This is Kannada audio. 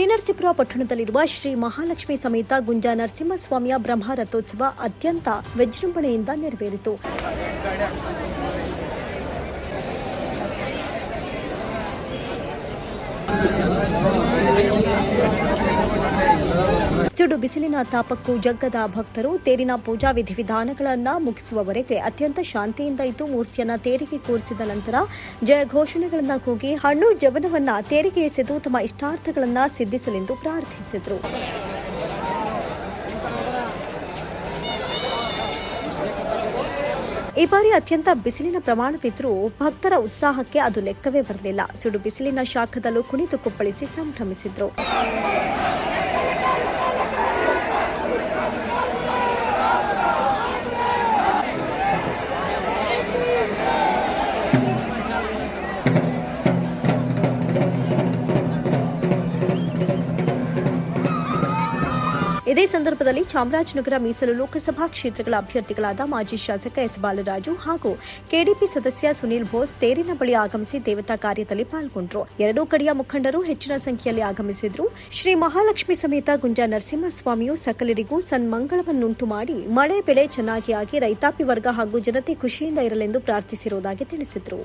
ಟಿ ನರಸೀಪುರ ಪಟ್ಟಣದಲ್ಲಿರುವ ಶ್ರೀ ಮಹಾಲಕ್ಷ್ಮಿ ಸಮೇತ ಗುಂಜಾ ನರಸಿಂಹಸ್ವಾಮಿಯ ಬ್ರಹ್ಮ ರಥೋತ್ಸವ ಅತ್ಯಂತ ವಿಜೃಂಭಣೆಯಿಂದ ನೆರವೇರಿತು. ಸುಡು ಬಿಸಿಲಿನ ತಾಪಕ್ಕೂ ಜಗ್ಗದ ಭಕ್ತರು ತೇರಿನ ಪೂಜಾ ವಿಧಿವಿಧಾನಗಳನ್ನು ಮುಗಿಸುವವರೆಗೆ ಅತ್ಯಂತ ಶಾಂತಿಯಿಂದ ಇದ್ದು ಮೂರ್ತಿಯನ್ನ ತೇರಿಗೆ ಕೂರಿಸಿದ ನಂತರ ಜಯ ಘೋಷಣೆಗಳನ್ನ ಕೂಗಿ ಹಣ್ಣು ಜವನವನ್ನ ತೇರಿಗೆ ಎಸೆದು ತಮ್ಮ ಇಷ್ಟಾರ್ಥಗಳನ್ನ ಸಿದ್ಧಿಸಲೆಂದು ಪ್ರಾರ್ಥಿಸಿದರು. ಈ ಬಾರಿ ಅತ್ಯಂತ ಬಿಸಿಲಿನ ಪ್ರಮಾಣವಿದ್ರೂ ಭಕ್ತರ ಉತ್ಸಾಹಕ್ಕೆ ಅದು ಲೆಕ್ಕವೇ ಬರಲಿಲ್ಲ. ಸುಡು ಬಿಸಿಲಿನ ಶಾಖದಲ್ಲೂ ಕುಣಿತು ಕುಪ್ಪಳಿಸಿ ಸಂಭ್ರಮಿಸಿದ್ರು. ಇದೇ ಸಂದರ್ಭದಲ್ಲಿ ಚಾಮರಾಜನಗರ ಮೀಸಲು ಲೋಕಸಭಾ ಕ್ಷೇತ್ರಗಳ ಅಭ್ಯರ್ಥಿಗಳಾದ ಮಾಜಿ ಶಾಸಕ ಎಸ್ ಬಾಲರಾಜು ಹಾಗೂ ಕೆಡಿಪಿ ಸದಸ್ಯ ಸುನೀಲ್ ಬೋಸ್ ತೇರಿನ ಬಳಿ ಆಗಮಿಸಿ ದೇವತಾ ಕಾರ್ಯದಲ್ಲಿ ಪಾಲ್ಗೊಂಡರು. ಎರಡೂ ಕಡೆಯ ಮುಖಂಡರು ಹೆಚ್ಚಿನ ಸಂಖ್ಯೆಯಲ್ಲಿ ಆಗಮಿಸಿದ್ರು. ಶ್ರೀ ಮಹಾಲಕ್ಷ್ಮಿ ಸಮೇತ ಗುಂಜಾ ನರಸಿಂಹಸ್ವಾಮಿಯು ಸಕಲರಿಗೂ ಸನ್ಮಂಗಳವನ್ನುಂಟು ಮಾಡಿ ಮಳೆ ಬೆಳೆ ಚೆನ್ನಾಗಿ ಆಗಿ ರೈತಾಪಿ ವರ್ಗ ಹಾಗೂ ಜನತೆ ಖುಷಿಯಿಂದ ಇರಲೆಂದು ಪ್ರಾರ್ಥಿಸಿರುವುದಾಗಿ ತಿಳಿಸಿದರು.